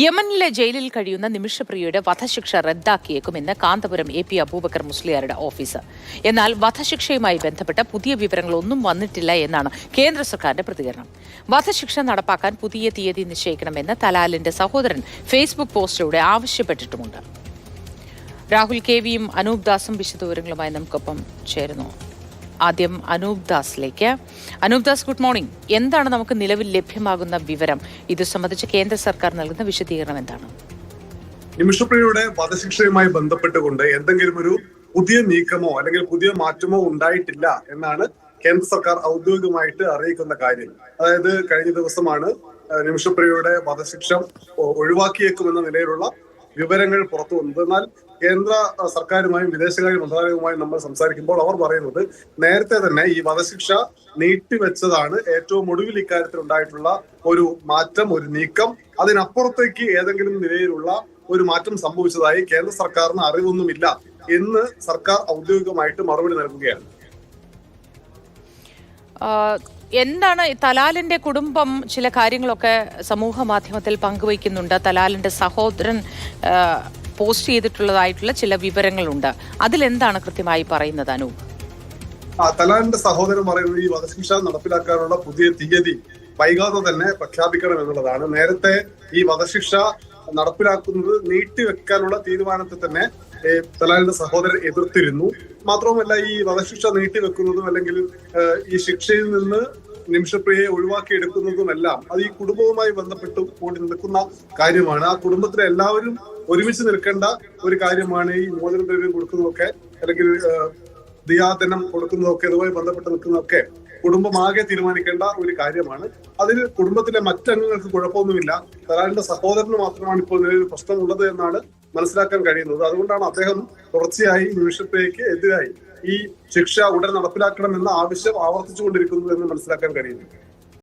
യമനിലെ ജയിലിൽ കഴിയുന്ന നിമിഷപ്രിയയുടെ വധശിക്ഷ റദ്ദാക്കിയേക്കുമെന്ന് കാന്തപുരം എ പി അബൂബക്കർ മുസ്ലിയാരുടെ ഓഫീസ്. എന്നാൽ വധശിക്ഷയുമായി ബന്ധപ്പെട്ട പുതിയ വിവരങ്ങളൊന്നും വന്നിട്ടില്ല എന്നാണ് കേന്ദ്ര സർക്കാരിന്റെ പ്രതികരണം. വധശിക്ഷ നടപ്പാക്കാൻ പുതിയ തീയതി നിശ്ചയിക്കണമെന്ന് തലാലിന്റെ സഹോദരൻ ഫേസ്ബുക്ക് പോസ്റ്റിലൂടെ ആവശ്യപ്പെട്ടിട്ടുമുണ്ട്. രാഹുൽ കെ വിയും അനൂപ് ദാസും വിശദവിവരങ്ങളുമായി നമുക്കൊപ്പം ചേരുന്നു. ആദ്യം Anoop ദാസിലേക്ക്. Anoop Das good morning. എന്താണ് നമുക്ക് നിലവിൽ ലഭ്യമാകുന്ന വിവരം? ഇത് സംബന്ധിച്ച് കേന്ദ്ര സർക്കാർ നൽകുന്ന വിശദീകരണം എന്താണ്? നിമിഷപ്രിയയുടെ വധശിക്ഷയുമായി ബന്ധപ്പെട്ടുകൊണ്ട് എന്തെങ്കിലും ഒരു പുതിയ നീക്കമോ അല്ലെങ്കിൽ പുതിയ മാറ്റമോ ഉണ്ടായിട്ടില്ല എന്നാണ് കേന്ദ്ര സർക്കാർ ഔദ്യോഗികമായിട്ട് അറിയിക്കുന്ന കാര്യം. അതായത് കഴിഞ്ഞ ദിവസമാണ് നിമിഷപ്രിയയുടെ വധശിക്ഷ ഒഴിവാക്കിയേക്കുമെന്ന നിലയിലുള്ള വിവരങ്ങൾ പുറത്തു വന്നത്. എന്നാൽ കേന്ദ്ര സർക്കാരുമായും വിദേശകാര്യ മന്ത്രാലയവുമായും നമ്മൾ സംസാരിക്കുമ്പോൾ അവർ പറയുന്നത് നേരത്തെ തന്നെ ഈ വധശിക്ഷ നീട്ടിവെച്ചതാണ് ഏറ്റവും ഒടുവിൽ ഇക്കാര്യത്തിൽ ഉണ്ടായിട്ടുള്ള ഒരു മാറ്റം ഒരു നീക്കം. അതിനപ്പുറത്തേക്ക് ഏതെങ്കിലും നിലയിലുള്ള ഒരു മാറ്റം സംഭവിച്ചതായി കേന്ദ്ര സർക്കാരിന് അറിവൊന്നുമില്ല എന്ന് സർക്കാർ ഔദ്യോഗികമായിട്ട് മറുപടി നൽകുകയാണ്. എന്താണ് തലാലിന്റെ കുടുംബം ചില കാര്യങ്ങളൊക്കെ സമൂഹ മാധ്യമത്തിൽ പങ്കുവയ്ക്കുന്നുണ്ട്? തലാലിന്റെ സഹോദരൻ പോസ്റ്റ് ചെയ്തിട്ടുള്ളതായിട്ടുള്ള ചില വിവരങ്ങളുണ്ട്. അതിലെന്താണ് കൃത്യമായി പറയുന്നത് അനു? തലാലിന്റെ സഹോദരൻ പറയുന്നത് ഈ വധശിക്ഷ നടപ്പിലാക്കാനുള്ള പുതിയ തീയതി വൈകാതെ തന്നെ പ്രഖ്യാപിക്കണം എന്നുള്ളതാണ്. നേരത്തെ ഈ വധശിക്ഷ നടപ്പിലാക്കുന്നത് നീട്ടിവെക്കാനുള്ള തീരുമാനത്തെ തന്നെ തലാലിന്റെ സഹോദരൻ എതിർത്തിരുന്നു. മാത്രവുമല്ല ഈ വധശിക്ഷ നീട്ടിവെക്കുന്നതും അല്ലെങ്കിൽ ഈ ശിക്ഷയിൽ നിന്ന് നിമിഷപ്രിയയെ ഒഴിവാക്കിയെടുക്കുന്നതുമെല്ലാം അത് ഈ കുടുംബവുമായി ബന്ധപ്പെട്ട് കൂടി നിൽക്കുന്ന കാര്യമാണ്. ആ കുടുംബത്തിലെ എല്ലാവരും ഒരുമിച്ച് നിൽക്കേണ്ട ഒരു കാര്യമാണ് ഈ മോചന ദ്രവ്യം കൊടുക്കുന്നതൊക്കെ അല്ലെങ്കിൽ ദിയാദനം കൊടുക്കുന്നതൊക്കെ ഇതുമായി ബന്ധപ്പെട്ട് നിൽക്കുന്നതൊക്കെ കുടുംബമാകെ തീരുമാനിക്കേണ്ട ഒരു കാര്യമാണ്. അതിൽ കുടുംബത്തിലെ മറ്റംഗങ്ങൾക്ക് കുഴപ്പമൊന്നുമില്ല. തലാലിന്റെ സഹോദരന് മാത്രമാണ് ഇപ്പോൾ നിലവിൽ പ്രശ്നമുള്ളത് എന്നാണ് മനസ്സിലാക്കാൻ കഴിയുന്നത്. അതുകൊണ്ടാണ് അദ്ദേഹം തുടർച്ചയായി നിമിഷത്തേക്ക് എതിരായി ഈ ശിക്ഷ ഉടൻ നടപ്പിലാക്കണം എന്ന ആവശ്യം ആവർത്തിച്ചുകൊണ്ടിരിക്കുന്നു എന്ന് മനസ്സിലാക്കാൻ കഴിയുന്നു